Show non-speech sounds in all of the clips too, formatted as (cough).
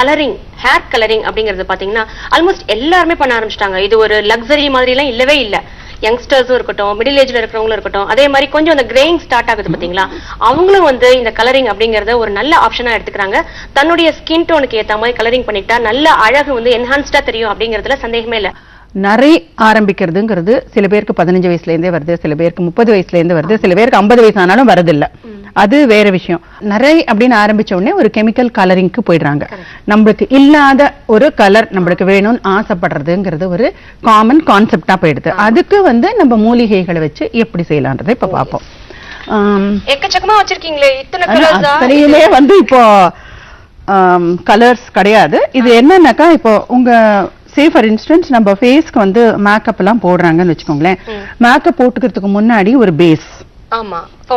Colouring hair colouring அப்படிங்கறது பாத்தீங்கன்னா almost எல்லாருமே பண்ண ஆரம்பிச்சிட்டாங்க. இது ஒரு லக்ஸரி மாதிரி எல்லாம் இல்லவே இல்ல. யங்ஸ்டர்ஸும் இருக்கட்டும் மிடில் ஏஜ்ல இருக்கிறவங்களும் இருக்கட்டும் அதே மாதிரி கொஞ்சம் அந்த கிரேயிங் ஸ்டார்ட் ஆகுது பாத்தீங்களா? அவங்களும் வந்து இந்த கலரிங் அப்படிங்கறத ஒரு நல்ல ஆப்ஷனா எடுத்துக்கிறாங்க. தன்னுடைய ஸ்கின் டோனுக்கு ஏத்த மாதிரி கலரிங் பண்ணிட்டா நல்ல அழகு வந்து என்ஹான்ஸ்டா தெரியும் அப்படிங்கறதுல சந்தேகமே இல்லை. நரை ஆரம்பிக்கிறதுங்கிறது சில பேருக்கு பதினஞ்சு வயசுல இருந்தே வருது சில பேருக்கு முப்பது வயசுல இருந்து வருது சில பேருக்கு ஐம்பது வயசு ஆனாலும் வரதில்ல அது வேற விஷயம். நரை அப்படின்னு ஆரம்பிச்ச உடனே ஒரு கெமிக்கல் கலரிங்க்கு போயிடுறாங்க. நம்மளுக்கு இல்லாத ஒரு கலர் நம்மளுக்கு வேணும்னு ஆசைப்படுறதுங்கிறது ஒரு காமன் கான்செப்டா போயிடுது. அதுக்கு வந்து நம்ம மூலிகைகளை வச்சு எப்படி செய்யலான்றதை இப்ப பார்ப்போம். எக்கச்சக்கமா வச்சிருக்கீங்களே இத்தனை வந்து இப்போ கலர்ஸ் கிடையாது. இது என்னன்னாக்கா இப்போ உங்க சே ஃபார் இன்ஸ்டன்ஸ் நம்ம ஃபேஸ்க்கு வந்து மேக்கப் எல்லாம் போடுறாங்கன்னு வச்சுக்கோங்களேன். மேக்கப் போட்டுக்கிறதுக்கு முன்னாடி ஒரு பேஸ்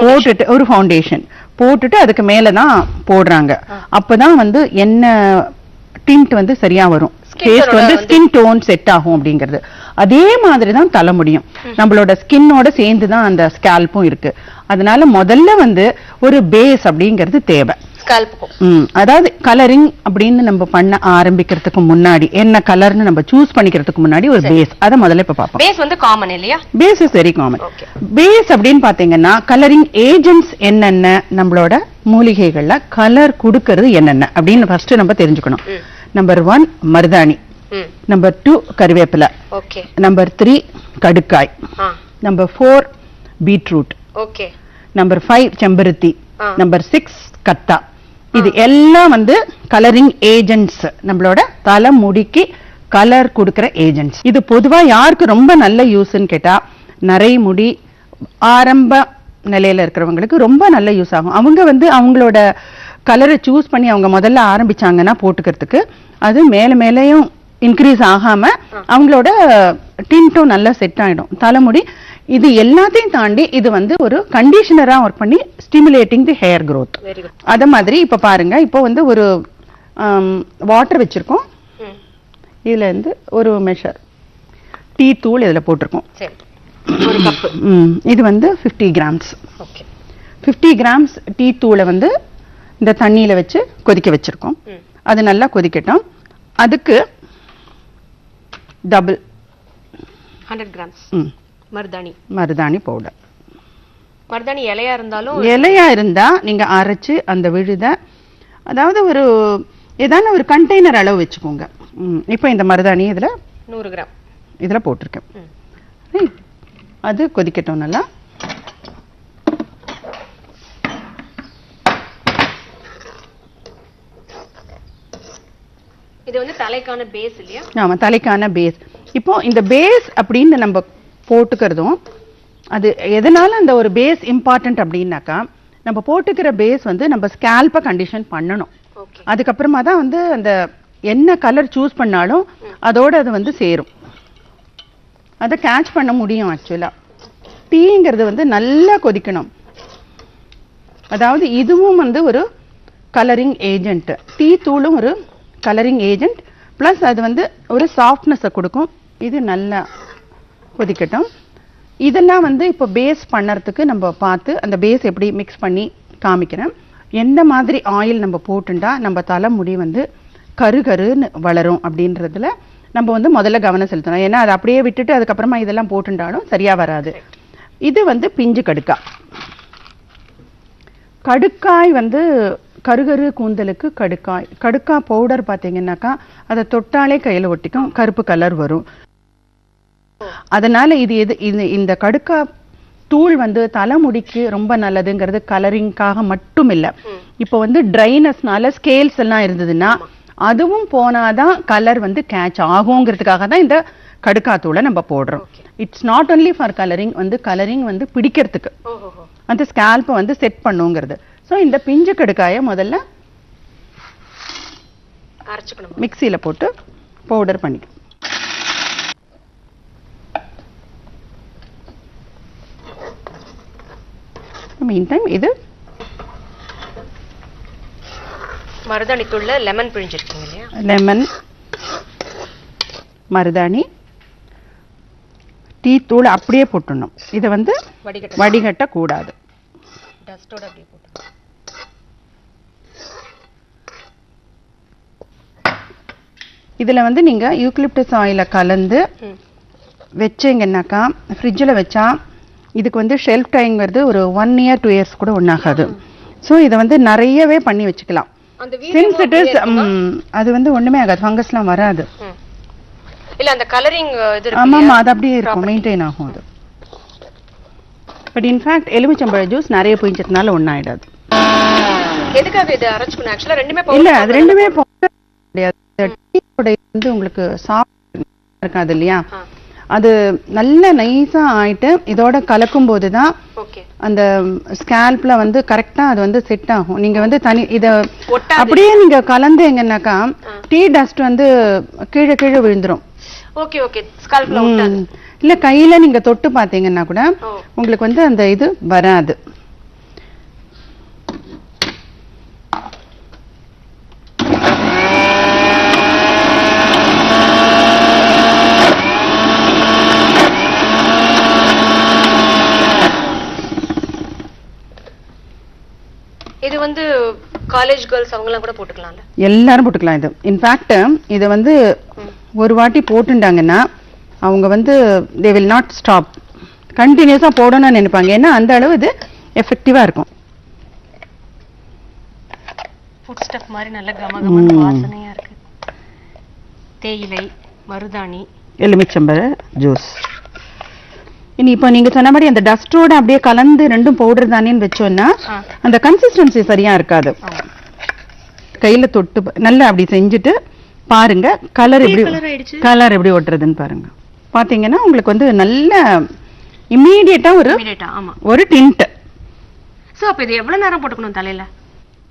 போட்டுட்டு ஒரு ஃபவுண்டேஷன் போட்டுட்டு அதுக்கு மேல தான் போடுறாங்க அப்பதான் வந்து என்ன டிண்ட் வந்து சரியா வரும். ஃபேஸ்க்கு வந்து ஸ்கின் டோன் செட் ஆகும் அப்படிங்கிறது. அதே மாதிரி தான் தலை முடியும். நம்மளோட ஸ்கின்னோட சேர்ந்து தான் அந்த ஸ்கேல்ப்பும் இருக்கு. அதனால முதல்ல வந்து ஒரு பேஸ் அப்படிங்கிறது தேவை. ஸ்கால்ப்புக்கும் அதாவது கலரிங் அப்படின்னு நம்ம பண்ண ஆரம்பிக்கிறதுக்கு முன்னாடி என்ன கலர்னு நம்ம சூஸ் பண்ணிக்கிறதுக்கு முன்னாடி ஒரு பேஸ் அதை முதல்ல இப்ப பார்ப்போம். பேஸ் வந்து காமன் இல்லையா? Base is very common. Base அப்படின்னு பாத்தீங்கன்னா கலரிங் ஏஜென்ட்ஸ் என்னென்ன நம்மளோட மூலிகைகள்ல கலர் கொடுக்கறது என்னென்ன அப்படின்னு ஃபர்ஸ்ட் நம்ம தெரிஞ்சுக்கணும். நம்பர் ஒன் மருதாணி. நம்பர் டூ கருவேப்பிலை. ஓகே நம்பர் த்ரீ கடுக்காய். Number four beetroot okay number five செம்பருத்தி. நம்பர் சிக்ஸ் கத்தா. இது எல்லாம் வந்து கலரிங் ஏஜென்ட்ஸ் நம்மளோட தலை முடிக்கு கலர் கொடுக்கிற ஏஜென்ட்ஸ் இது பொதுவா யாருக்கு ரொம்ப நல்ல யூஸ்ன்னு கேட்டா நிறைய முடி ஆரம்ப நிலையில இருக்கிறவங்களுக்கு ரொம்ப நல்ல யூஸ் ஆகும். அவங்க வந்து அவங்களோட கலரை சூஸ் பண்ணி அவங்க முதல்ல ஆரம்பிச்சாங்கன்னா போட்டுக்கிறதுக்கு அது மேல மேலேயும் இன்க்ரீஸ் ஆகாம அவங்களோட டின்ட்டும் நல்லா செட் ஆயிடும். தலைமுடி இது எல்லாத்தையும் தாண்டி இது வந்து ஒரு கண்டிஷனரா ஒர்க் பண்ணி ஸ்டிமுலேட்டிங் தி ஹேர் குட் அத மாதிரி இப்ப பாருங்க இப்போ வந்து ஒரு வாட்டர் வச்சிருக்கோம். ம். இதுல இருந்து ஒரு மெஷர் டீ தூள் இதுல போட்டிருக்கோம். ம், இது வந்து 50 கிராம்ஸ் ஓகே 50 கிராம்ஸ் டீ தூளை வந்து இந்த தண்ணியில வச்சு கொதிக்க வச்சிருக்கோம். ம். அது நல்லா கொதிக்கட்டும். அதுக்கு டபுள் ஹண்ட்ரட் கிராம்ஸ் மருதாணி. மருதாணி பவுடர் மருதாணி இலையா இருந்தாலும் இலையா இருந்தா நீங்க அரைச்சு அந்த விழுத அதாவது ஒரு ஏதான ஒரு கண்டெய்னர் அளவு வச்சுக்கோங்க. இப்போ இந்த மருதாணி இதுல நூறு கிராம். இதுல போட்டிருக்கேன். அது கொதிக்கட்டும் நல்லா. இது வந்து தலைக்கான பேஸ் இல்லையா? ஆமா தலைக்கான பேஸ் இப்போ இந்த பேஸ் அப்படின்னு நம்ம போட்டுக்கிறதும் அது எதனால அந்த ஒரு பேஸ் இம்பார்ட்டன்ட் அப்படின்னாக்கா நம்ம போட்டுக்கிற பேஸ் வந்து நம்ம ஸ்கேல்பை கண்டிஷன் பண்ணணும். அதுக்கப்புறமா தான் வந்து அந்த என்ன கலர் சூஸ் பண்ணாலும் அதோட அது வந்து சேரும். அதை கேட்ச் பண்ண முடியும் ஆக்சுவலா டீங்கிறது வந்து நல்லா கொதிக்கணும். அதாவது இதுவும் வந்து ஒரு கலரிங் ஏஜென்ட் டீ தூளும் ஒரு கலரிங் ஏஜென்ட் ப்ளஸ் அது வந்து ஒரு சாஃப்ட்னஸை கொடுக்கும். இது நல்லா கொதிக்கட்டும். இதெல்லாம் வந்து இப்போ பேஸ் பண்ணுறதுக்கு நம்ம பார்த்து அந்த பேஸ் எப்படி மிக்ஸ் பண்ணி காமிக்கிறேன். எந்த மாதிரி ஆயில் நம்ம போட்டுண்டா நம்ம தலைமுடி வந்து கரு கருன்னு வளரும் அப்படின்றதுல நம்ம வந்து முதல்ல கவனம் செலுத்தணும். ஏன்னா அதை அப்படியே விட்டுட்டு அதுக்கப்புறமா இதெல்லாம் போட்டுண்டாலும் சரியாக வராது. இது வந்து பிஞ்சு கடுக்கா. கடுக்காய் வந்து கருகரு கூந்தலுக்கு கடுக்காய். கடுக்காய் பவுடர் பார்த்தீங்கன்னாக்கா அதை தொட்டாலே கையில் ஒட்டிக்கும். கருப்பு கலர் வரும். அதனால இது எது இது இந்த கடுக்கா தூள் வந்து தலைமுடிக்கு ரொம்ப நல்லதுங்கிறது கலரிங்காக மட்டும் இல்ல இப்போ வந்து ட்ரைனஸ்னால ஸ்கேல்ஸ் எல்லாம் இருந்ததுன்னா அதுவும் போனாதான் கலர் வந்து கேட்ச் ஆகுங்கிறதுக்காக தான் இந்த கடுக்கா தூளை நம்ம போடுறோம். It's not only for colouring வந்து கலரிங் வந்து பிடிக்கிறதுக்கு. அந்த ஸ்கேல்ப்பை வந்து செட் பண்ணுங்கிறது. ஸோ இந்த பிஞ்சு கடுக்காயை முதல்ல மிக்சியில போட்டு பவுடர் பண்ணிக்கணும். மீன் டைம் இது மருதாணி தூள்ல லெமன் பிழிஞ்சிருக்கீங்க இல்லையா? லெமன் மருதாணி டீ தூள் அப்படியே போட்டுடணும் இதை வந்து வடிகட்ட கூடாது. டஸ்டோட அப்படியே போட்டு இதுல வந்து நீங்க யூக்லிப்டஸ் ஆயில கலந்து. வச்சீங்கன்னாக்கா ஃப்ரிட்ஜில் வச்சா இதுக்கு வந்து ஷெல்ஃப் வருது ஒரு ஒன் இயர் டூ இயர்ஸ் கூட ஒன்றாகாது ஸோ இதை வந்து நிறையவே பண்ணி வச்சுக்கலாம். சின்ஸ் இட் இஸ் அது வந்து ஒண்ணுமே ஆகாது. ஃபங்கஸ்லாம் வராது. இல்ல அந்த கலரிங் இது ஆமாம்? அது அப்படியே இருக்கும். மெயின்டைன் ஆகும் அது. பட் இன்ஃபேக்ட் எலுமிச்சம்பழ ஜூஸ் நிறைய புரிஞ்சதுனால ஒன்றும் ஆயிடாது எதுக்காக இது அரைச்சுக்கணும்? ஆக்சுவலா ரெண்டுமே இல்ல அது ரெண்டுமே கிடையாது. வந்து உங்களுக்கு சாஃப்ட் இருக்காது இல்லையா. அது நல்ல நைஸா ஆயிட்டு இதோட கலக்கும் போது தான் அந்த ஸ்கேல்ப்ல வந்து கரெக்டா அது வந்து செட் ஆகும். நீங்க வந்து தனி இத. அப்படியே நீங்க கலந்தீங்கன்னாக்கா டீ டஸ்ட் வந்து கீழே கீழே விழுந்துரும். ஓகே ஓகே ஸ்கால்ப்ல. இல்ல கையில நீங்க தொட்டு பாத்தீங்கன்னா கூட. உங்களுக்கு வந்து அந்த இது வராது இது வந்து காலேஜ் கேர்ள்ஸ் அவங்க எல்லாம் கூட போட்டுக்கலாம்ல? எல்லாரும் போட்டுக்கலாம் இது. இன்ஃபேக்ட் இதை வந்து ஒரு வாட்டி போட்டுட்டாங்கன்னா அவங்க வந்து தே வில் நாட் ஸ்டாப் கண்டினியூஸா போடணும்னு நினைப்பாங்க. ஏன்னா அந்த அளவு இது எஃபெக்டிவா இருக்கும். ஃபுட் ஸ்டஃப் மாதிரி நல்ல கமகமன்னு வாசனையா இருக்கு. தேயிலை மருதாணி. எலுமிச்சம்பழ ஜூஸ் இனி இப்போ நீங்க சொன்ன மாதிரி அந்த டஸ்டோட அப்படியே கலந்து ரெண்டும் பவுடர் தானேன்னு வச்சோம்னா. அந்த கன்சிஸ்டன்சி சரியா இருக்காது. கையில தொட்டு நல்லா அப்படி செஞ்சுட்டு பாருங்க கலர் எப்படி. கலர் எப்படி ஒட்டுறதுன்னு பாருங்க பாத்தீங்கன்னா உங்களுக்கு வந்து நல்ல இம்மீடியட்டா ஒரு ஒரு டிண்ட் சோ அப்ப இது எவ்வளவு நேரம் போட்டுக்கணும் தலையில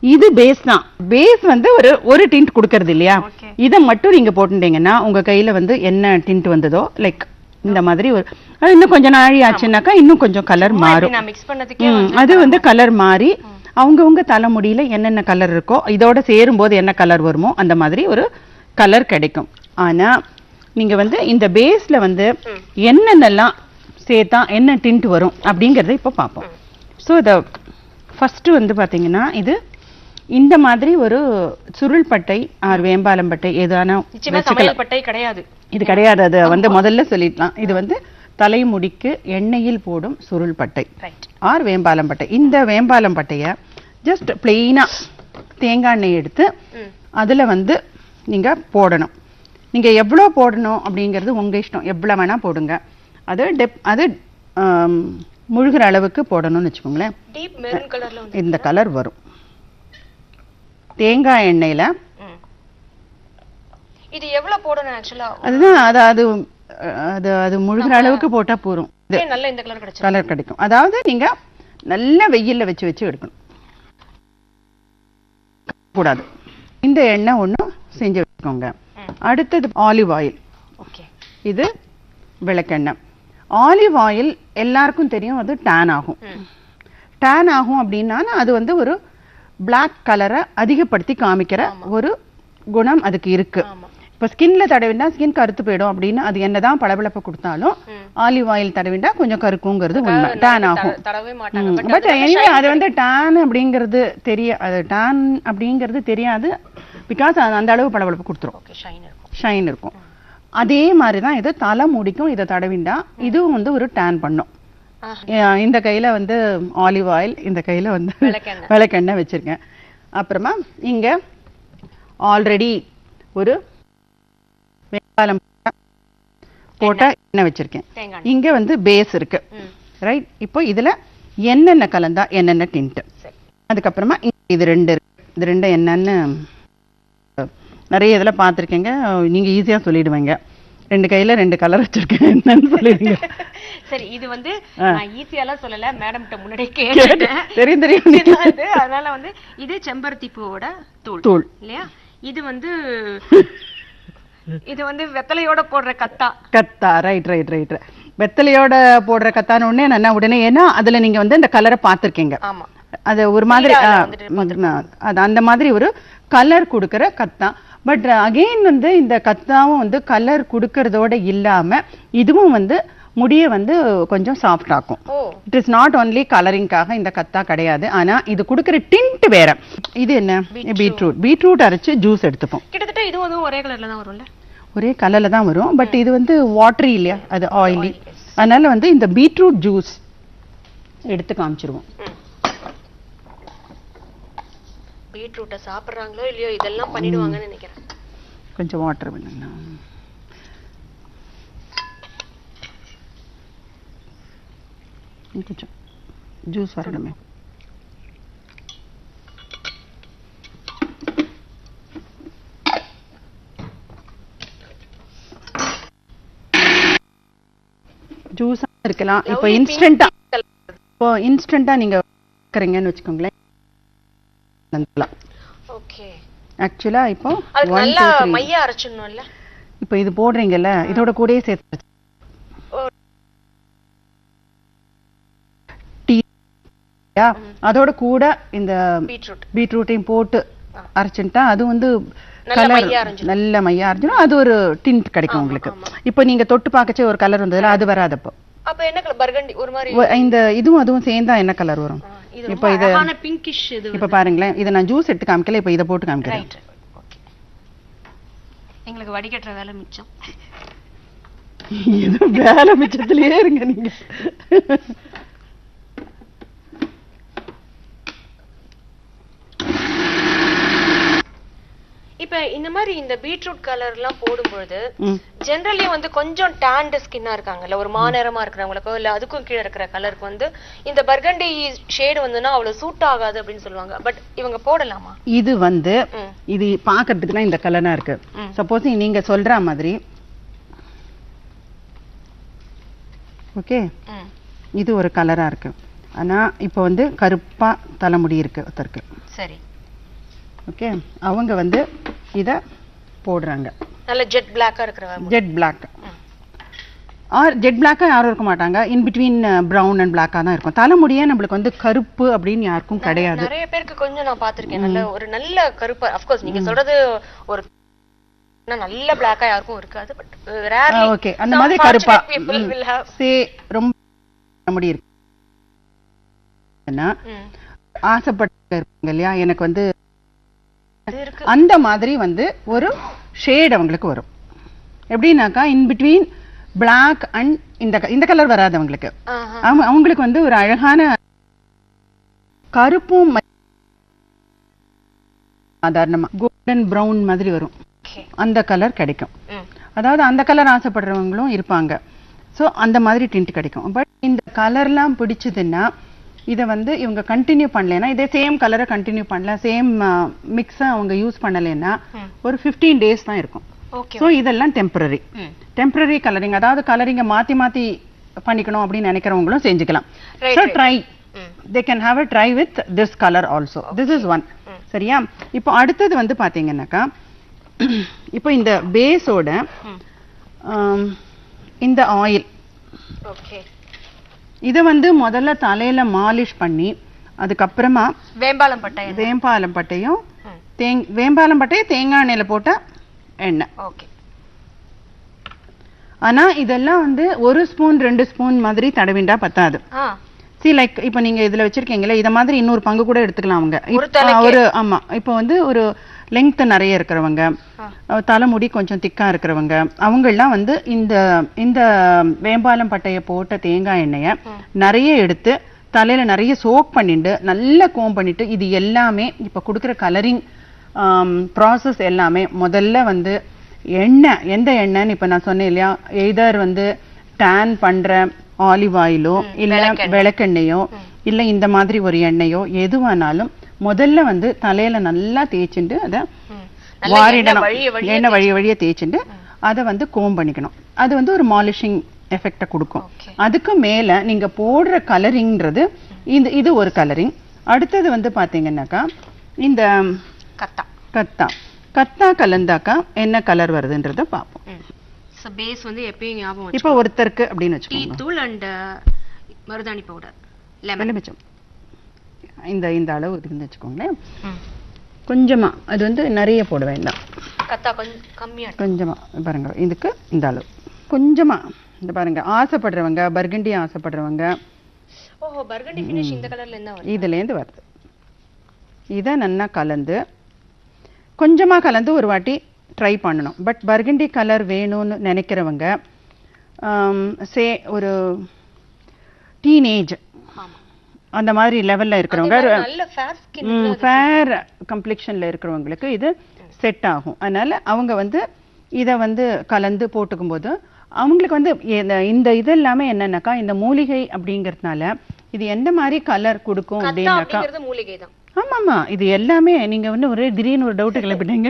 இது பேஸ் தான் பேஸ் வந்து ஒரு ஒரு டிண்ட் கொடுக்கறது இல்லையா. இதை மட்டும் நீங்க போட்டுட்டீங்கன்னா உங்க கையில வந்து என்ன டிண்ட் வந்ததோ லைக் இந்த மாதிரி ஒரு அது இன்னும் கொஞ்சம் நாழி ஆச்சுன்னாக்கா இன்னும் கொஞ்சம் கலர் மாறும். அது வந்து கலர் மாறி அவங்கவங்க தலைமுடியில என்னென்ன கலர் இருக்கோ இதோட சேரும் போது என்ன கலர் வருமோ அந்த மாதிரி ஒரு கலர் கிடைக்கும். ஆனா நீங்க வந்து இந்த பேஸ்ல வந்து என்னென்னலாம் சேர்த்தா என்ன டிண்ட் வரும் அப்படிங்கறத இப்போ பார்ப்போம். ஸோ இத ஃபர்ஸ்ட் வந்து பாத்தீங்கன்னா இது இந்த மாதிரி ஒரு சுருள் பட்டை ஆர் வேம்பாலம் பட்டை ஏதான பட்டை கிடையாது. இது கிடையாது அது வந்து முதல்ல சொல்லிடலாம். இது வந்து தலைமுடிக்கு எண்ணெயில் போடும் சுருள் பட்டை. ஆர் வேம்பாலம் பட்டை. இந்த வேம்பாலம் பட்டைய ஜஸ்ட் பிளெயினா தேங்காய் எண்ணெய் எடுத்து அதுல வந்து நீங்க போடணும். நீங்க எவ்வளவு போடணும் அப்படிங்கிறது உங்க இஷ்டம். எவ்வளவு வேணா போடுங்க. அது டெப் அது முழுகிற அளவுக்கு போடணும்னு வச்சுக்கோங்களேன். இந்த கலர் வரும். தேங்காய் எண்ணெயில. இது எவ்வளவு போடணும் ஆக்சுவலா அதுதான் அது அது அது அது முழுகிற அளவுக்கு போட்டா போதும். இது நல்ல இந்த கலர் கிடைச்சிரும். கலர் கிடைக்கும். அதாவது நீங்க நல்ல வெயில்ல வச்சு வச்சு எடுக்கணும். கூடாது. இந்த எண்ணெய் ஒண்ணு செஞ்சு வச்சுக்கோங்க. அடுத்தது ஆலிவ் ஆயில் ஓகே. இது விளக்கெண்ணெய். ஆலிவ் ஆயில் எல்லாருக்கும் தெரியும் அது டேன் ஆகும். டேன் ஆகும் அப்படின்னா அது வந்து ஒரு Black கலரை அதிகப்படுத்தி காமிக்கிற ஒரு குணம் அதுக்கு இருக்கு. இப்ப ஸ்கின்ல தடவினா ஸ்கின் கருத்து போயிடும் அப்படின்னு அது என்னதான் பளபளப்பு கொடுத்தாலும். ஆலிவ் ஆயில் தடவினா கொஞ்சம் கருக்குங்கிறது உண்மை. டேன் ஆகும். பட் எனிவே அது வந்து டேன் அப்படிங்கிறது தெரிய அது டேன் அப்படிங்கிறது தெரியாது பிகாஸ் அந்த அளவு பளபளப்பு கொடுத்துரும். ஷைன் இருக்கும். அதே மாதிரி தான் இது தலை முடிக்கும் இதை தடவிண்டா இதுவும் வந்து ஒரு டேன் பண்ணும். இந்த கையில வந்து ஆலிவ் ஆயில் இந்த கையில வந்து விளக்கெண்ணெய். வச்சிருக்கேன். அப்புறமா இங்க ஆல்ரெடி ஒரு வெங்காயம் போட்ட எண்ணெய். வச்சிருக்கேன். இங்க வந்து பேஸ் இருக்கு. ரைட் இப்போ இதுல என்னென்ன கலந்தா என்னென்ன சரி. அதுக்கப்புறமா இது ரெண்டு இருக்கு. இது ரெண்டு என்னன்னு நிறைய இதுல பார்த்திருக்கீங்க. நீங்க ஈஸியா சொல்லிடுவீங்க. ரெண்டு கையில ரெண்டு கலர் வச்சிருக்கேன். என்னன்னு சொல்லிடுங்க. (laughs) சரி இது வந்து. நான் ஈஸியாலாம் சொல்லல மேடம் கிட்ட முன்னாடியே கேட்டுட்டேன். தெரியும் தெரியும். அதனால வந்து இது செம்பருத்தி பூவோட தூள் தூள் இல்லையா? இது வந்து (laughs) இது வந்து வெத்தலையோட போடுற கத்தா. கத்தா ரைட் ரைட் ரைட் வெத்தலையோட போடுற கத்தான உடனே என்ன உடனே ஏன்னா அதுல நீங்க வந்து அந்த கலரை பார்த்திருக்கீங்க. ஆமா. அது ஒரு மாதிரி அது அந்த மாதிரி ஒரு கலர் கொடுக்கிற கத்தா. பட் அகைன் வந்து இந்த கத்தாவும் வந்து கலர் கொடுக்கறதோட இல்லாம இதுவும் வந்து முடிய வந்து கொஞ்சம் சாஃப்ட் ஆக்கும். இட் இஸ் நாட் ஒன்லி கலரிங்காக இந்த கத்தா கிடையாது. ஆனா இது கொடுக்கிற டிண்ட் வேற. இது என்ன? பீட்ரூட் பீட்ரூட் அரைச்சு ஜூஸ் எடுத்துப்போம். கிட்டத்தட்ட இதுவும் அதுவும் ஒரே கலர்ல தான் வரும்ல? ஒரே கலர்ல தான் வரும். பட் இது வந்து வாட்டரி இல்லையா? அது ஆயிலி அதனால வந்து இந்த பீட்ரூட் ஜூஸ் எடுத்து காமிச்சிருவோம். பீட்ரூட்டை சாப்பிடுறாங்களோ இல்லையோ இதெல்லாம் பண்ணிடுவாங்கன்னு நினைக்கிறேன். கொஞ்சம் வாட்டர் வேணுங்கண்ணா இன்னும் கொஞ்சம் ஜூஸ் வரணுமே ஜூஸா இருக்கலாம். இப்போ colour. இப்போ இன்ஸ்டன்ட்டா நீங்க வைக்கிறீங்கன்னு வச்சுக்கோங்களேன். ஓகே ஆக்சுவலா இப்போ three. மையா அரைச்சிடணும்ல. இப்போ இது போடுறீங்கல்ல இதோட கூடயே சேர்த்து ஓ. டீ அதோட கூட இந்த பீட்ரூட். பீட்ரூட்டையும் போட்டு அரைச்சுட்டா அது வந்து நல்ல கலர். நல்ல மையா அரைஞ்சிடும். அது ஒரு டிண்ட் கிடைக்கும் உங்களுக்கு. இப்போ நீங்க தொட்டு பார்க்கச்சே ஒரு கலர் வந்ததுல அது வராது அப்போ என்ன கலர் பர்கண்டி ஒரு மாதிரி இந்த இதுவும் அதுவும் சேர்ந்தா என்ன கலர் வரும்? இது இப்போ இது பிங்கிஷ் இது இப்போ பாருங்களேன். இதை நான் ஜூஸ் எடுத்து காமிக்கல. இப்போ இதை போட்டு காமிக்கிறேன். எங்களுக்கு வடிகட்டுற வேலை மிச்சம். ஏதோ வேலை மிச்சத்திலேயே இருங்க நீங்க. இப்ப இந்த மாதிரி இந்த பீட்ரூட் கலர் எல்லாம் போடும்பொழுது. ஜெனரலி வந்து கொஞ்சம் டேண்ட் ஸ்கின்னா இருக்காங்கல்ல ஒரு மாநிறமா இருக்கிறவங்களுக்கோ இல்ல அதுக்கும் கீழே இருக்கிற கலருக்கு வந்து இந்த பர்கண்டி ஷேடு வந்துன்னா அவ்வளவு சூட் ஆகாது அப்படின்னு சொல்லுவாங்க பட் இவங்க போடலாமா இது வந்து. இது பாக்குறதுக்குலாம் இந்த கலரா இருக்கு. சப்போஸ் நீங்க சொல்ற மாதிரி ஓகே. இது ஒரு கலரா இருக்கு ஆனா இப்போ வந்து கருப்பா தலைமுடி இருக்கு ஒருத்தருக்கு சரி ஓகே அவங்க வந்து இத போடுறாங்க. நல்ல ஜெட் பிளாக்கா இருக்கிற ஜெட் பிளாக். ஆர் ஜெட் பிளாக்கா யாரும் இருக்க மாட்டாங்க. இன் பிட்வீன் ப்ரௌன் அண்ட் பிளாக்கா தான் இருக்கும். தலைமுடியே நம்மளுக்கு வந்து கருப்பு அப்படின்னு யாருக்கும் கிடையாது. நிறைய பேருக்கு கொஞ்சம் நான் பாத்திருக்கேன் நல்ல ஒரு நல்ல கருப்பு அஃப்கோர்ஸ் நீங்க சொல்றது ஒரு நல்ல பிளாக்கா யாருக்கும் இருக்காது. பட் ரேர்லி ஓகே அந்த மாதிரி கருப்பா சே ரொம்ப முடி இருக்கு. ஏன்னா, ம். ஆசைப்பட்டு இருப்பாங்க இல்லையா? எனக்கு வந்து அந்த மாதிரி வந்து ஒரு ஷேட் அவங்களுக்கு வரும். எப்படின்னாக்கா இன் பிட்வீன் பிளாக் அண்ட் இந்த கலர் வராது அவங்களுக்கு. அவங்களுக்கு வந்து ஒரு அழகான கருப்பும் சாதாரணமா கோல்டன் பிரவுன் மாதிரி வரும். அந்த கலர் கிடைக்கும். அதாவது அந்த கலர் ஆசைப்படுறவங்களும் இருப்பாங்க. ஸோ அந்த மாதிரி டிண்ட் கிடைக்கும். பட் இந்த கலர்லாம் பிடிச்சதுன்னா இதை வந்து இவங்க கண்டினியூ பண்ணலைன்னா இதே சேம் கலரை கண்டினியூ பண்ணல சேம் மிக்ஸை அவங்க யூஸ் பண்ணலைன்னா. ஒரு 15 டேஸ் தான் இருக்கும். ஓகே ஸோ இதெல்லாம் டெம்பரரி. டெம்பரரி கலரிங் அதாவது கலரிங்கை மாத்தி மாத்தி பண்ணிக்கணும் அப்படின்னு நினைக்கிறவங்களும் செஞ்சுக்கலாம். So. Try. They can have a try with this colour also this is one சரியா? இப்போ அடுத்தது வந்து பாத்தீங்கன்னாக்கா (clears throat) இப்போ இந்த பேஸோட. இந்த ஆயில் ஓகே இதை வந்து முதல்ல தலையில மாலிஷ் பண்ணி அதுக்கப்புறமா வேம்பாலம் பட்டை வேம்பாலம் பட்டையும். தேங் வேம்பாலம் பட்டையை தேங்காய் எண்ணெயில போட்ட எண்ணெய். ஓகே. ஆனா இதெல்லாம் வந்து ஒரு ஸ்பூன் ரெண்டு ஸ்பூன் மாதிரி தடவிண்டா பத்தாது. சி லைக் இப்போ நீங்க இதுல வச்சிருக்கீங்களா இத மாதிரி இன்னொரு பங்கு கூட எடுத்துக்கலாம் அவங்க? ஒரு ஆமா. இப்போ வந்து ஒரு லெங்த் நிறைய இருக்கிறவங்க. தலைமுடி கொஞ்சம் திக்கா இருக்கிறவங்க. அவங்க எல்லாம் வந்து இந்த இந்த வேம்பாலம் பட்டைய போட்ட தேங்காய் எண்ணெய நிறைய எடுத்து தலையில நிறைய சோக் பண்ணிட்டு நல்லா கோம் பண்ணிட்டு இது எல்லாமே இப்ப கொடுக்குற கலரிங் ப்ராசஸ் எல்லாமே முதல்ல வந்து எண்ணெய் எந்த எண்ணெய்ன்னு இப்ப நான் சொன்னேன் இல்லையா? எய்தர் வந்து டேன் பண்ற ஆலிவ் ஆயிலோ இல்ல விளக்கெண்ணெயோ. இல்ல இந்த மாதிரி ஒரு எண்ணெயோ எதுவானாலும் முதல்ல வந்து தலையில நல்லா தேய்ச்சிட்டு அதை வாரிடணும். எண்ணெய் வழிய வழிய தேய்ச்சிட்டு அதை வந்து கோம் பண்ணிக்கணும். அது வந்து ஒரு மாலிஷிங் எஃபெக்ட கொடுக்கும். அதுக்கு மேல நீங்க போடுற கலரிங்ன்றது இந்த இது ஒரு கலரிங் அடுத்தது வந்து பாத்தீங்கன்னாக்கா இந்த கத்தா. கத்தா. கத்தா கலந்தாக்கா என்ன கலர் வருதுன்றத பார்ப்போம் பேஸ் வந்து எப்பயும் ஞாபகம் இப்போ ஒருத்தருக்கு அப்படின்னு வச்சுக்கோங்க. தூள் அண்ட் மருதாணி பவுடர் லெமன் இந்த இந்த அளவு இருக்குன்னு வச்சுக்கோங்களேன். கொஞ்சமா அது வந்து நிறைய போட வேண்டாம். கத்தா கொஞ்சம் கம்மியா இருக்கு. கொஞ்சமா பாருங்க இதுக்கு இந்த அளவு. கொஞ்சமா இந்த பாருங்க ஆசைப்படுறவங்க பர்கண்டி ஆசைப்படுறவங்க. ஓஹோ பர்கண்டி ஃபினிஷ் இந்த கலர்ல இருந்தா வருது? இதுலேருந்து வருது. இதை நல்லா கலந்து கொஞ்சமா கலந்து ஒரு வாட்டி ட்ரை பண்ணணும். பட் பர்கண்டி கலர் வேணும்னு நினைக்கிறவங்க சே ஒரு டீனேஜ் ஆமா. அந்த மாதிரி லெவல்ல இருக்கிறவங்க. ஃபேர் கம்ப்ளெக்ஷன்ல இருக்கிறவங்களுக்கு இது செட் ஆகும். அதனால அவங்க வந்து இதை வந்து கலந்து போட்டுக்கும் போது அவங்களுக்கு வந்து இந்த- இது எல்லாமே என்னன்னாக்கா இந்த மூலிகை அப்படிங்கறதுனால இது எந்த மாதிரி கலர் கொடுக்கும் அப்படின்னாக்கா மூலிகை தான். ஆமாமா இது எல்லாமே நீங்க வந்து ஒரே திடீர்னு ஒரு டவுட் (laughs) கிளப்பிட்டீங்க.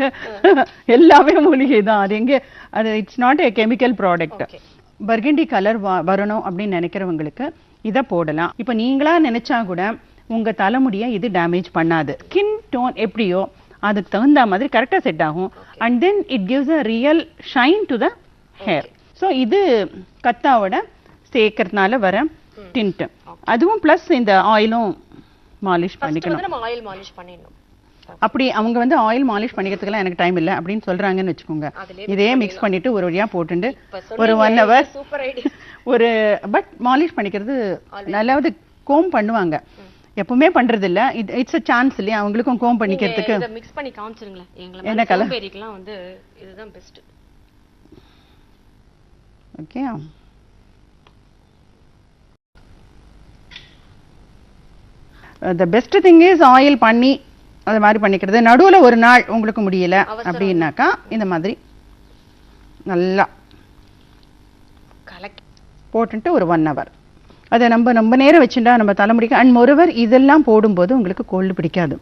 எல்லாமே மூலிகை தான். அது எங்க அது it's not a chemical product. Burgundy colour வரணும் அப்படின்னு நினைக்கிறவங்களுக்கு இதை போடலாம். இப்போ நீங்களா நினைச்சா கூட உங்க தலைமுடியை இது டேமேஜ் பண்ணாது. ஸ்கின் டோன் எப்படியோ அதுக்கு தகுந்த மாதிரி கரெக்டா செட் ஆகும். And then it gives a real shine to the hair so இது கத்தாவோட சேர்க்கறதுனால வர டிண்ட் அதுவும் ப்ளஸ் இந்த ஆயிலும் மாலிஷ் பண்ணிக்கணும். அப்படி அவங்க வந்து ஆயில் மாலிஷ் பண்ணிக்கிறதுக்கெல்லாம் எனக்கு டைம் இல்லை அப்படின்னு சொல்றாங்கன்னு வச்சுக்கோங்க. இதே மிக்ஸ் பண்ணிட்டு ஒரு வழியா போட்டுண்டு இப்ப ஒரு ஒன் ஹவர் சூப்பர் ஐடியா ஒரு பட் மாலிஷ் பண்ணிக்கிறது நல்லாவது கோம் பண்ணுவாங்க. எப்பவுமே பண்றது இல்ல இட்ஸ் அ சான்ஸ் இல்லையா? அவங்களுக்கும் கோம் பண்ணிக்கிறதுக்கு. மிக்ஸ் பண்ணி காமிச்சிருங்களேன். என்ன colour? சோம்பேறிக்கெல்லாம் வந்து இதுதான் best okay the best thing is oil பண்ணி அது மாதிரி பண்ணிக்கிறது. நடுவுல ஒரு நாள் உங்களுக்கு முடியல. அப்படின்னாக்கா இந்த மாதிரி. நல்லா. போட்டுட்டு ஒரு ஒன் ஹவர் அதை நம்ம ரொம்ப நேரம் வச்சுட்டா நம்ம தலைமுடிக்கு அண்ட் மொருவர் இதெல்லாம் போடும்போது உங்களுக்கு கோல்டு பிடிக்காது.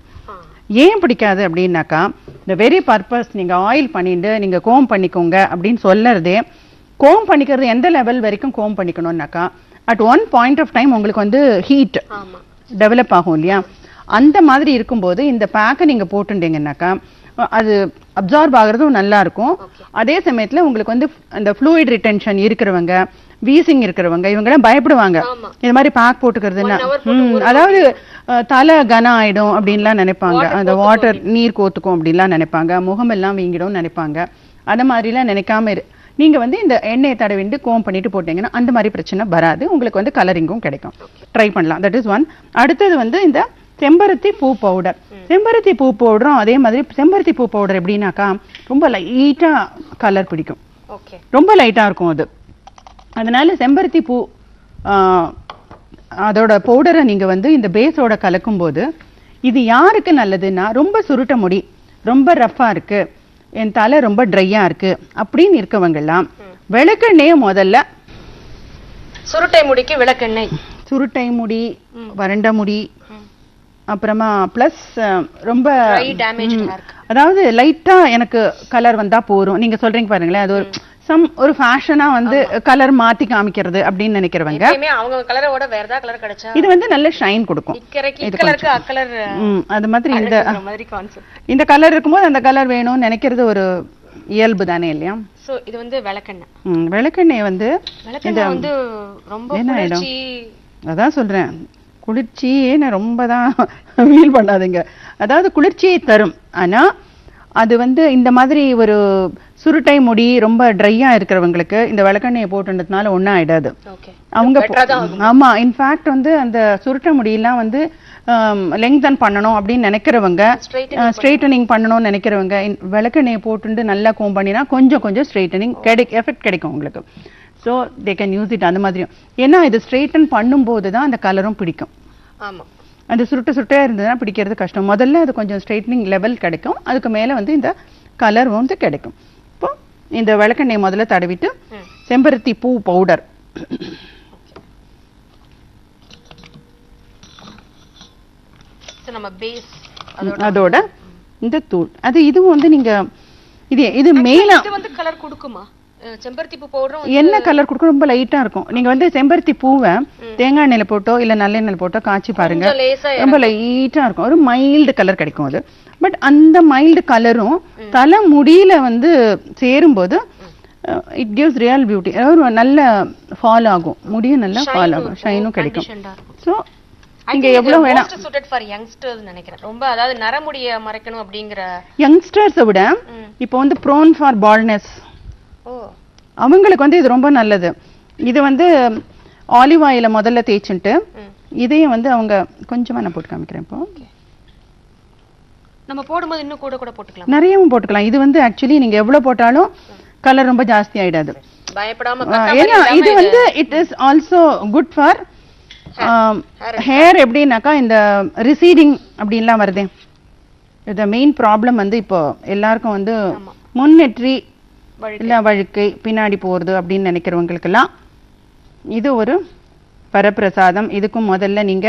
ஏன் பிடிக்காது அப்படின்னாக்கா இந்த வெரி பர்பஸ் நீங்க ஆயில் பண்ணிட்டு நீங்க கோம் பண்ணிக்கோங்க அப்படின்னு சொல்லறதே கோம் பண்ணிக்கிறது எந்த லெவல் வரைக்கும் comb பண்ணிக்கணும்னாக்கா at one point of time உங்களுக்கு வந்து ஹீட் டெவலப் ஆகும் இல்லையா? அந்த மாதிரி இருக்கும்போது இந்த பேக்கை நீங்க போட்டுட்டீங்கன்னாக்கா அது அப்சார்ப் ஆகுறதும் நல்லா இருக்கும். அதே சமயத்துல உங்களுக்கு வந்து அந்த ஃப்ளூயிட் ரிட்டென்ஷன் இருக்கிறவங்க வீசிங் இருக்கிறவங்க இவங்கெல்லாம் பயப்படுவாங்க. இந்த மாதிரி பேக் போட்டுக்கிறதுன்னா அதாவது தலை கனம் ஆயிடும் அப்படின்லாம் நினைப்பாங்க. அந்த வாட்டர் நீர் கோத்துக்கும் அப்படின்லாம் நினைப்பாங்க. முகமெல்லாம் வீங்கிடும் நினைப்பாங்க. அந்த மாதிரிலாம் நினைக்காம இரு. நீங்க வந்து இந்த எண்ணெயை தடவிண்டு கோம் பண்ணிட்டு போட்டீங்கன்னா அந்த மாதிரி பிரச்சனை வராது. உங்களுக்கு வந்து கலரிங்கும் கிடைக்கும். ட்ரை பண்ணலாம். தட் இஸ் ஒன் அடுத்தது வந்து இந்த செம்பருத்தி பூ பவுடர் செம்பருத்தி பூ பவுடரும் அதே மாதிரி செம்பருத்தி பூ பவுடர் எப்படின்னாக்கா ரொம்ப லைட்டா கலர் பிடிக்கும். ஓகே ரொம்ப லைட்டா இருக்கும் அது. அதனால செம்பருத்தி பூ அதோட பவுடரை நீங்க வந்து இந்த பேஸோட கலக்கும்போது இது யாருக்கு நல்லதுன்னா ரொம்ப சுருட்ட முடி ரொம்ப ரஃப்பா இருக்கு என் தலை ரொம்ப ட்ரையா இருக்கு அப்படின்னு இருக்கவங்கெல்லாம் விளக்கெண்ணெய முதல்ல சுருட்டை முடிக்கு விளக்கெண்ணெய் சுருட்டை முடி வறண்ட முடி. அப்புறமா பிளஸ் ரொம்ப. அதாவது லைட்டா எனக்கு கலர் வந்தா போரும் நீங்க சொல்றீங்க பாருங்களேன் அது ஒரு சம் ஒரு ஃபேஷனா வந்து கலர் மாத்தி காமிக்கிறது அப்படின்னு நினைக்கிறவங்க. அவங்க கலரோட வேற ஏதாவது கலர் கிடைச்சா இது வந்து நல்ல ஷைன் கொடுக்கும். அது மாதிரி இந்த மாதிரி கான்செப்ட் இந்த கலர் இருக்கும்போது அந்த கலர் வேணும்னு நினைக்கிறது ஒரு இயல்பு தானே இல்லையா? சோ இது வந்து விளக்கெண்ணெய். விளக்கெண்ணெய் வந்து வந்து ரொம்ப? குளிர்ச்சி. அதான் சொல்றேன். குளிர்ச்சியே ரொம்ப தான் ஃபீல் (laughs) பண்ணாதீங்க. அதாவது குளிர்ச்சியை தரும். ஆனா அது வந்து இந்த மாதிரி ஒரு சுருட்டை முடி ரொம்ப ட்ரையா இருக்கிறவங்களுக்கு இந்த விளக்கெண்ணெயை போட்டுன்றதுனால ஒண்ணும் ஆயிடாது. அவங்க Better ஆ தான் ஆமா இன்ஃபேக்ட் வந்து அந்த சுருட்ட முடியெல்லாம் வந்து லெங்தன் பண்ணணும் அப்படின்னு நினைக்கிறவங்க ஸ்ட்ரெயிட்டனிங் பண்ணணும்னு நினைக்கிறவங்க விளக்கெண்ணெயை போட்டுட்டு நல்லா கோம் பண்ணினா கொஞ்சம் கொஞ்சம் ஸ்ட்ரெயிட்டனிங் கிடை எஃபெக்ட் கிடைக்கும் உங்களுக்கு. So they can use it அந்த மாதிரியும். ஏன்னா இது ஸ்ட்ரெயிட்டன் பண்ணும்போது தான் அந்த கலரும் பிடிக்கும். ஆமா. அந்த சுருட்டு சுட்டையா இருந்ததுன்னா பிடிக்கிறது கஷ்டம். முதல்ல அது கொஞ்சம் ஸ்ட்ரைட்னிங் லெவல் கிடைக்கும். அதுக்கு மேல வந்து இந்த கலர் வந்து கிடைக்கும். இந்த விளக்கெண்ணெய் முதல்ல தடவிட்டு. செம்பருத்தி பூ பவுடர் அதோட இந்த தூள். அது இதுவும் வந்து நீங்க இது இது இது வந்து கலர் கொடுக்குமா? செம்பருத்தி பூ பவுடரும் என்ன கலர் கொடுக்கும் ரொம்ப லைட்டா இருக்கும். நீங்க வந்து செம்பருத்தி பூவை தேங்காய் எண்ணெயில போட்டோ இல்ல நல்லெண்ணெயில போட்டோ காய்ச்சி பாருங்க. ரொம்ப லைட்டா இருக்கும். ஒரு மைல்டு கலர் கிடைக்கும் அது. பட் அந்த மைல்டு கலரும் தலை முடியில வந்து சேரும்போது இட் கிவ்ஸ் ரியல் பியூட்டி ஒரு நல்ல ஃபால் ஆகும். முடியும் நல்லா ஃபால் ஆகும். ஷைனும் கிடைக்கும். ஸோ இது எவ்வளவு வேணா suited for youngsters நினைக்கிறேன். ரொம்ப அதாவது நரமுடிய மறைக்கணும் அப்படிங்கிற யங்ஸ்டர்ஸை விட. இப்போ வந்து ப்ரோன் ஃபார் பால்னஸ் ஓ. அவங்களுக்கு வந்து இது ரொம்ப நல்லது. இது வந்து ஆலிவ் ஆயில முதல்ல தேய்ச்சிட்டு. இதையும் வந்து அவங்க கொஞ்சமா நான் போட்டு காமிக்கிறேன் இப்போ. நம்ம போடும்போது இன்னும் கூட கூட போட்டுக்கலாம். நிறையவும் போட்டுக்கலாம். இது வந்து ஆக்சுவலி நீங்க எவ்வளவு போட்டாலும் கலர் ரொம்ப ஜாஸ்தி ஆயிடாது. பயப்படாம இது வந்து it is also good for hair எப்படின்னாக்கா இந்த ரிசீடிங் அப்படின்லாம் வருதே. இந்த மெயின் ப்ராப்ளம் வந்து இப்போ எல்லாருக்கும் வந்து முன்னெற்றி வழுக்கை. இல்ல வழுக்கை பின்னாடி போறது அப்படின்னு நினைக்கிறவங்களுக்கெல்லாம் இது ஒரு வரப்பிரசாதம். இதுக்கும் முதல்ல நீங்க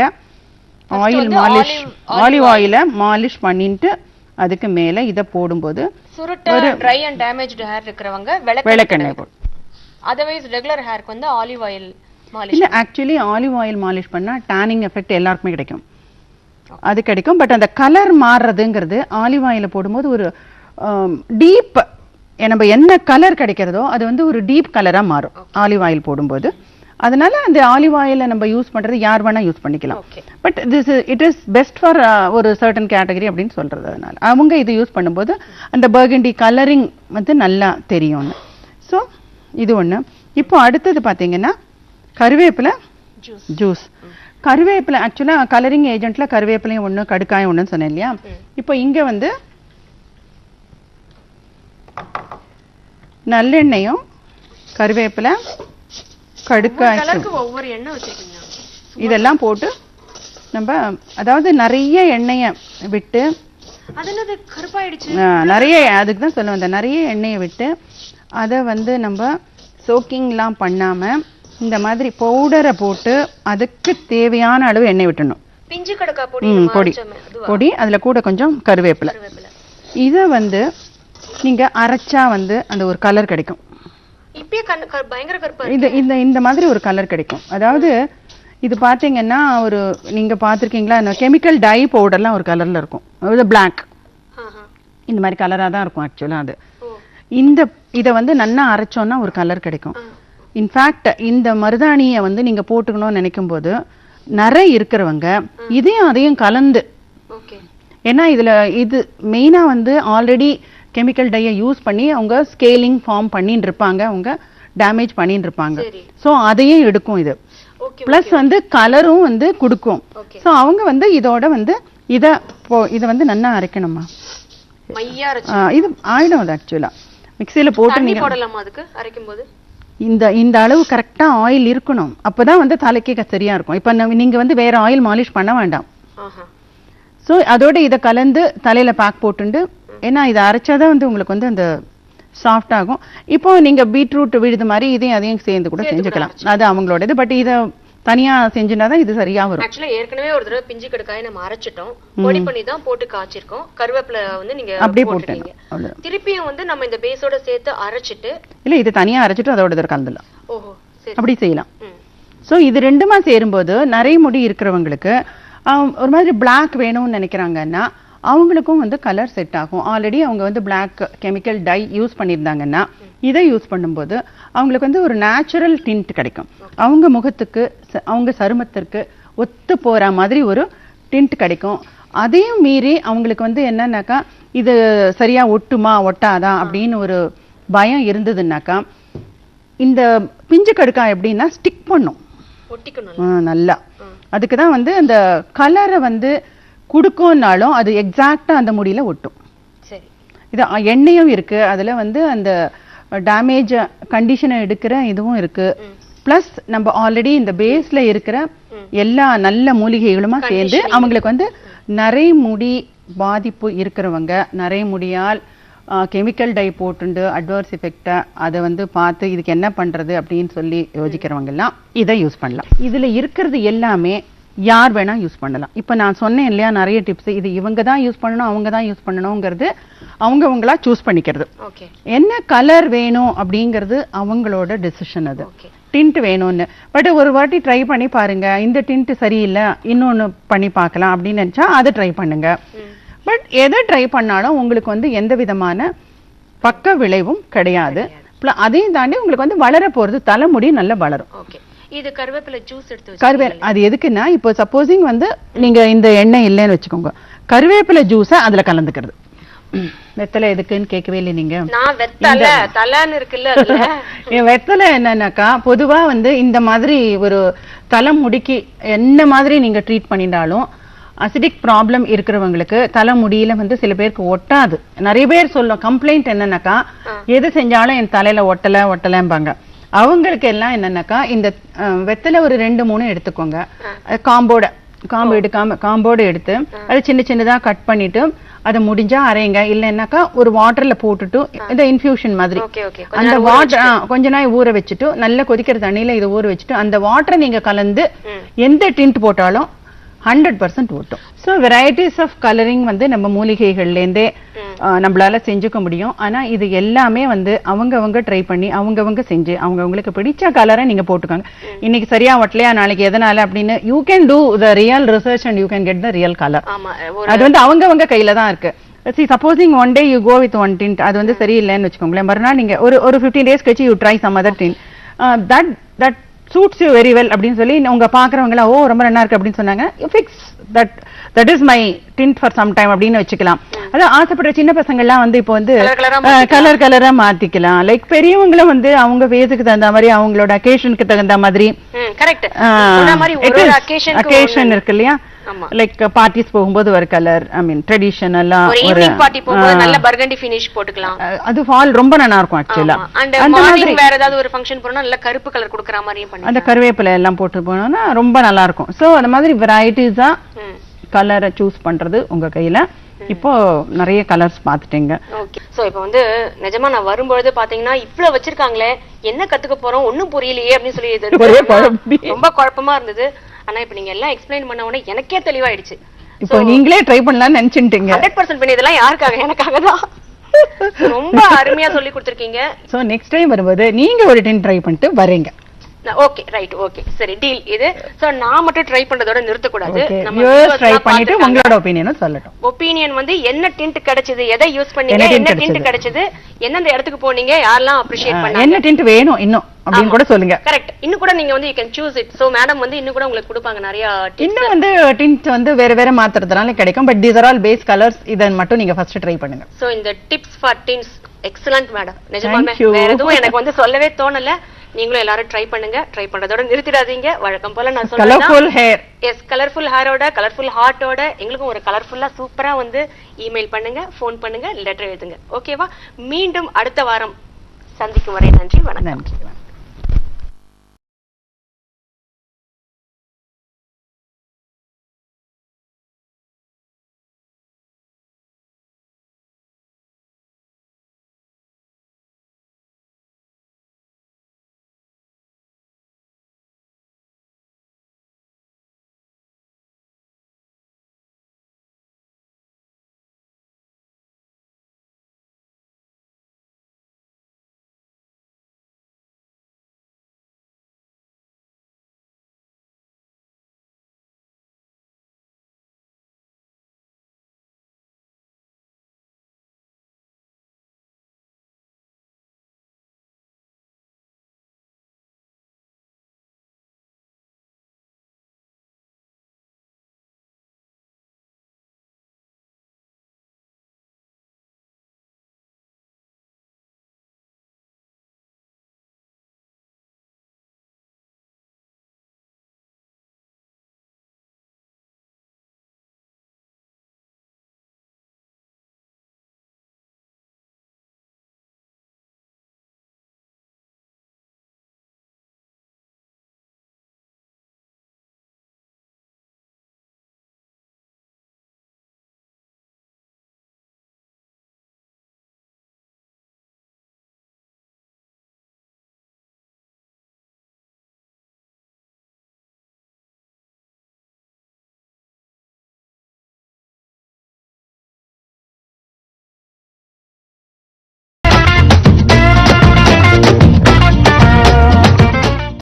ஆயில் மாலிஷ் ஆலிவ் ஆயில மாலிஷ் பண்ணிட்டு அதுக்கு மேல இத போடும்போது சுருட்ட ட்ரை அண்ட் டேமேஜ்டு ஹேர் இருக்கிறவங்க விளக்கு விளக்கெண்ணெய் போடும் அதர்வைஸ் ரெகுலர் ஹேருக்கு வந்து ஆலிவ் ஆயில் மாலிஷ் இல்ல ஆக்சுவலி ஆலிவ் ஆயில் மாலிஷ் பண்ணா டேனிங் எஃபெக்ட் எல்லாருக்குமே கிடைக்கும். அது கிடைக்கும் பட் அந்த கலர் மாறுறதுங்கிறது ஆலிவ் ஆயில போடும்போது ஒரு டீப் நம்ம என்ன கலர் கிடைக்கிறதோ அது வந்து ஒரு டீப் கலரா மாறும். ஆலிவ் ஆயில் போடும்போது. அதனால அந்த ஆலிவ் ஆயில நம்ம யூஸ் பண்றது யார் வேணா யூஸ் பண்ணிக்கலாம். But this it is best for ஒரு சர்டன் கேட்டகரி அப்படின்னு சொல்றது அதனால. அவங்க இது யூஸ் பண்ணும்போது அந்த பர்கண்டி கலரிங் வந்து நல்லா தெரியும்னு. ஸோ இது ஒண்ணு. இப்போ அடுத்தது பாத்தீங்கன்னா கருவேப்பிலை ஜூஸ் கருவேப்பிலை ஆக்சுவலா கலரிங் ஏஜென்ட்ல கருவேப்பிலையும் ஒண்ணு கடுக்காயும் ஒண்ணுன்னு சொன்னேன் இல்லையா? இப்போ இங்க வந்து நல்லெண்ணெயும் கருவேப்பிலை கடுக்காய் ஒவ்வொரு எண்ணெய் வச்சிருக்கீங்க. இதெல்லாம் போட்டு நம்ம அதாவது நிறைய எண்ணெயை விட்டு நிறைய அதுக்கு தான் சொல்ல வந்தேன். நிறைய எண்ணெயை விட்டு அதை வந்து நம்ம சோக்கிங்லாம் பண்ணாம இந்த மாதிரி பவுடரை போட்டு அதுக்கு தேவையான அளவு எண்ணெய் விட்டணும் பிஞ்சு கடக்கா பொடி பொடி. அதுல கூட கொஞ்சம் கருவேப்பிலை. கருவேப்பிலை. இதை வந்து நீங்க அரைச்சா வந்து அந்த ஒரு கலர் கிடைக்கும். இது இந்த இந்த மாதிரி ஒரு கலர் கிடைக்கும். அதாவது இது பாத்தீங்கன்னா ஒரு நீங்க பாத்திருக்கீங்களா இந்த கெமிக்கல் டை பவுடர்லாம் ஒரு கலர்ல இருக்கும். அது பிளாக். இந்த மாதிரி கலரா தான் இருக்கும் ஆக்சுவலா அது. இந்த இத வந்து நன்னா அரைச்சோம்னா ஒரு கலர் கிடைக்கும். இன்ஃபேக்ட் இந்த மருதாணியை வந்து நீங்க போட்டுக்கணும்னு நினைக்கும் போது நிறை இருக்கிறவங்க இதையும் அதையும் கலந்து ஏன்னா இதுல இது மெயினா வந்து ஆல்ரெடி கெமிக்கல் டையை யூஸ் பண்ணி அவங்க ஸ்கேலிங் ஃபார்ம் பண்ணிட்டு இருப்பாங்க அவங்க டேமேஜ் பண்ணிட்டு இருப்பாங்க சோ அதையும் எடுக்கும் இது. பிளஸ் வந்து கலரும் வந்து கொடுக்கும். சோ அவங்க வந்து இதோட வந்து இத இத வந்து நன்னா அரைக்கணுமா? இது ஆயிடும் அது ஆக்சுவலா மிக்ஸில போட்டு நீங்க போடலாமா இந்த இந்த அளவு கரெக்டா ஆயில் இருக்கணும். அப்பதான் வந்து தலைக்கு சரியா இருக்கும். இப்ப நீங்க வந்து வேற ஆயில் மாலிஷ் பண்ண வேண்டாம். சோ அதோட இத கலந்து தலையில பேக் போட்டுண்டு ஏன்னா இதை அரைச்சாதான் வந்து உங்களுக்கு வந்து அந்த சாஃப்ட் ஆகும். இப்போ நீங்க பீட்ரூட் விழுது மாதிரி இதையும் அதையும் சேர்ந்து கூட செஞ்சுக்கலாம். அது அவங்களோட இது பட் இத தனியா செஞ்சுனாதான் இது சரியா வரும். ஆக்சுவலா ஏற்கனவே ஒரு தடவை பிஞ்சு கடுக்காயை நம்ம அரைச்சிட்டோம். பொடி பண்ணி தான் போட்டு காய்ச்சிருக்கோம். கருவேப்பிலை வந்து நீங்க அப்படியே அவ்வளவு திருப்பியும் வந்து நம்ம இந்த பேஸோட சேர்த்து அரைச்சிட்டு இல்ல இது தனியா அரைச்சிட்டு அதோட இதை கலந்துடலாம். ஓஹோ அப்படி செய்யலாம். சோ இது ரெண்டுமா சேரும்போது நிறைய முடி இருக்கிறவங்களுக்கு ஒரு மாதிரி Black வேணும்னு நினைக்கிறாங்கன்னா அவங்களுக்கும் வந்து கலர் செட் ஆகும். ஆல்ரெடி அவங்க வந்து Black கெமிக்கல் டை யூஸ் பண்ணியிருந்தாங்கன்னா இதை யூஸ் பண்ணும்போது அவங்களுக்கு வந்து ஒரு நேச்சுரல் டிண்ட் கிடைக்கும். அவங்க முகத்துக்கு அவங்க சருமத்திற்கு ஒத்து போற மாதிரி ஒரு டிண்ட் கிடைக்கும். அதையும் மீறி அவங்களுக்கு வந்து என்னன்னாக்கா இது சரியா ஒட்டுமா ஒட்டாதா அப்படின்னு ஒரு பயம் இருந்ததுன்னாக்கா இந்த பிஞ்சு கடுக்கா எப்படின்னா ஸ்டிக் பண்ணும். நல்லா. அதுக்கு தான் வந்து அந்த கலரை வந்து குடுக்கும்னாலும் அது எக்ஸாக்டா அந்த முடியில ஒட்டும். சரி. இது எண்ணெயும் இருக்கு. அதுல வந்து அந்த டேமேஜ் கண்டிஷனை எடுக்கிற இதுவும் இருக்கு. ம். பிளஸ் நம்ம ஆல்ரெடி இந்த பேஸ்ல இருக்கிற எல்லா நல்ல மூலிகைகளுமா சேர்ந்து அவங்களுக்கு வந்து நிறைய முடி பாதிப்பு இருக்கிறவங்க நிறைய முடியால் கெமிக்கல் டை போட்டுண்டு அட்வர்ஸ் எஃபெக்டா அதை வந்து பார்த்து இதுக்கு என்ன பண்றது அப்படின்னு சொல்லி யோசிக்கிறவங்க எல்லாம் இதை யூஸ் பண்ணலாம். இதுல இருக்கிறது எல்லாமே யார் வேணா யூஸ் பண்ணலாம். இப்ப நான் சொன்னேன் இல்லையா நிறைய டிப்ஸ் இது இவங்க தான் யூஸ் பண்ணணும் அவங்க தான் யூஸ் பண்ணணுங்கிறது அவங்கவங்களா சூஸ் பண்ணிக்கிறது. என்ன கலர் வேணும் அப்படிங்கிறது அவங்களோட டெசிஷன் அது. டிண்ட் வேணும்னு. பட் ஒரு வாட்டி ட்ரை பண்ணி பாருங்க. இந்த டிண்ட் சரியில்லை இன்னொன்னு பண்ணி பார்க்கலாம் அப்படின்னு நினைச்சா அதை ட்ரை பண்ணுங்க. பட் எதை ட்ரை பண்ணாலும் உங்களுக்கு வந்து எந்த விதமான பக்க விளைவும் கிடையாது. அதையும் தாண்டி உங்களுக்கு வந்து வளர போறது தலைமுடி நல்லா வளரும். ஓகே இது கருவேப்பிலை ஜூஸ் எடுத்து கருவே அது எதுக்குன்னா இப்போ சப்போசிங் வந்து நீங்க இந்த எண்ணெய் இல்லைன்னு வச்சுக்கோங்க. கருவேப்பிலை ஜூஸை அதுல கலந்துக்கிறது. வெத்தலை எதுக்குன்னு கேட்கவே இல்லை நீங்க. நான் வெத்தல தலன்னு இருக்குல்ல (laughs) வெத்தலை என்னன்னாக்கா பொதுவா வந்து இந்த மாதிரி ஒரு தலை முடிக்கு என்ன மாதிரி நீங்க ட்ரீட் பண்ணிட்டாலும் அசிடிக் ப்ராப்ளம் இருக்கிறவங்களுக்கு தலை முடியில வந்து சில பேருக்கு ஒட்டாது. நிறைய பேர் சொல்லும் கம்ப்ளைண்ட் என்னன்னாக்கா எது செஞ்சாலும் என் தலையில ஒட்டல ஒட்டலம்பாங்க. அவங்களுக்கு எல்லாம் என்னன்னாக்கா இந்த வெத்தலை ஒரு ரெண்டு மூணு எடுத்துக்கோங்க. காம்போட காம்பு எடுக்காம காம்போடு எடுத்து அதை சின்ன சின்னதா கட் பண்ணிட்டு அதை முடிஞ்சா அரைங்க. இல்லைன்னாக்கா ஒரு வாட்டர்ல போட்டுட்டு இந்த இன்ஃபியூஷன் மாதிரி. அந்த வாட்டர் கொஞ்ச நாள் ஊற வச்சுட்டு நல்லா கொதிக்கிற தண்ணியில இதை ஊற வச்சுட்டு அந்த வாட்டரை நீங்க கலந்து எந்த டிண்ட் போட்டாலும் ஹண்ட்ரட் பர்சன்ட் ஓட்டும். ஸோ வெரைட்டிஸ் ஆஃப் கலரிங் வந்து நம்ம மூலிகைகள்லேருந்தே நம்மளால செஞ்சுக்க முடியும். ஆனா இது எல்லாமே வந்து அவங்கவங்க ட்ரை பண்ணி அவங்கவங்க செஞ்சு அவங்கவங்களுக்கு பிடிச்ச கலரை நீங்க போட்டுக்கோங்க. இன்னைக்கு சரியா ஒட்டலையா நாளைக்கு எதனால அப்படின்னு you can do the real research and you can get the real colour அது வந்து அவங்கவங்க கையில தான் இருக்கு. See supposing one day you go with one tint அது வந்து சரியில்லைன்னு வச்சுக்கோங்களேன். மறுநாள் நீங்க ஒரு ஒரு ஃபிஃப்டீன் டேஸ் கழிச்சு you try some other tint that that suits you very well அப்படின்னு சொல்லி உங்க பாக்குறவங்கள ஓ ரொம்ப நல்லா இருக்கு அப்படின்னு சொன்னாங்க. Fix that that is my tint for some time அப்படின்னு வச்சுக்கலாம். அதான் ஆசைப்படுற சின்ன பசங்க எல்லாம் வந்து இப்போ வந்து கலர் கலரா மாத்திக்கலாம். லைக் பெரியவங்களும் வந்து அவங்க ஃபேஸுக்கு தகுந்த மாதிரி அவங்களோட அக்கேஷனுக்கு தகுந்த மாதிரி அக்கேஷன் இருக்கு இல்லையா. லைக் பார்ட்டிஸ் போகும்போது ஒரு கலர் ஐ மீன் ட்ரெடிஷனலா ஒரு பார்ட்டி போகும்போது நல்ல பர்கண்டி ஃபினிஷ் போட்டுக்கலாம். அது ஃபால் ரொம்ப நல்லா இருக்கும் ஆக்சுவலா அண்ட் அந்த மாதிரி வேற ஏதாவது ஒரு ஃபங்க்ஷன் போனா நல்ல கருப்பு கலர் கொடுக்கற மாதிரியும் பண்ணி அந்த கருவேப்பிலை எல்லாம் போட்டு போனோம்னா ரொம்ப நல்லா இருக்கும் சோ அந்த மாதிரி வெரைட்டிஸா கலரை சூஸ் பண்றது உங்க கையில. இப்போ நிறைய கலர்ஸ் பார்த்துட்டீங்க. ஓகே சோ இப்போ வந்து நிஜமா நான் வரும்பொழுது பாத்தீங்கன்னா இவ்ளோ வச்சிருக்காங்களே என்ன கத்துக்க போறோம் ஒண்ணும் புரியலையே அப்படின்னு சொல்லி. ரொம்ப குழப்பமா இருந்தது. ஆனா இப்போ நீங்க எல்லாம் எக்ஸ்பிளைன் பண்ண உடனே எனக்கே தெளிவாயிடுச்சு. இப்போ நீங்களே ட்ரை பண்ணலாம்னு நினைச்சுட்டீங்க. ஹண்ட்ரட் பர்சன்ட் பண்ணி இதெல்லாம் யாருக்காக? எனக்காக தான். (laughs) ரொம்ப அருமையா சொல்லி கொடுத்துருக்கீங்க. சோ நெக்ஸ்ட் டைம் வரும்போது நீங்க ஒரு டென் ட்ரை பண்ணிட்டு வரீங்க. ஓகே ரைட் ஓகே சரி டீல் இது சோ நான் மட்டும் ட்ரை பண்றதோட நிறுத்தக்கூடாது. நம்ம ட்ரை பண்ணிட்டு உங்களோட ஒப்பீனியனும் சொல்லட்டும். ஒப்பீனியன் வந்து என்ன டிண்ட் கிடைச்சது எதை யூஸ் பண்ணீங்க என்ன டிண்ட் கிடைச்சது? எந்தெந்த இடத்துக்கு போனீங்க யாரெல்லாம் அப்ரிஷியேட் பண்ணாங்க? என்ன டென்ட் வேணும் இன்னும் அப்படின்னு கூட சொல்லுங்க. கரெக்ட் இன்னும் கூட நீங்க வந்து you can choose it so madam வந்து இன்னும் கூட உங்களுக்கு கொடுப்பாங்க நிறைய. இன்னும் வந்து டிண்ட் வந்து வேற வேற மாத்துறதுனால கிடைக்கும். But these are all base colours இதை மட்டும் நீங்க ஃபர்ஸ்ட் ட்ரை பண்ணுங்க. சோ இந்த tips for teens excellent madam you. வேற எதுவும் எனக்கு வந்து சொல்லவே தோணல. நீங்களும் எல்லாரும் ட்ரை பண்ணுங்க. ட்ரை பண்றதோட நிறுத்திடாதீங்க. வழக்கம் போல நான் சொல்றேன் எஸ் கலர்ஃபுல் ஹேரோட கலர்ஃபுல் ஹார்ட்டோட எங்களுக்கும் ஒரு கலர்ஃபுல்லா சூப்பரா வந்து இமெயில் பண்ணுங்க ஃபோன் பண்ணுங்க லெட்டர் எழுதுங்க. ஓகேவா மீண்டும் அடுத்த வாரம் சந்திக்கும் வரை நன்றி வணக்கம். நன்றி.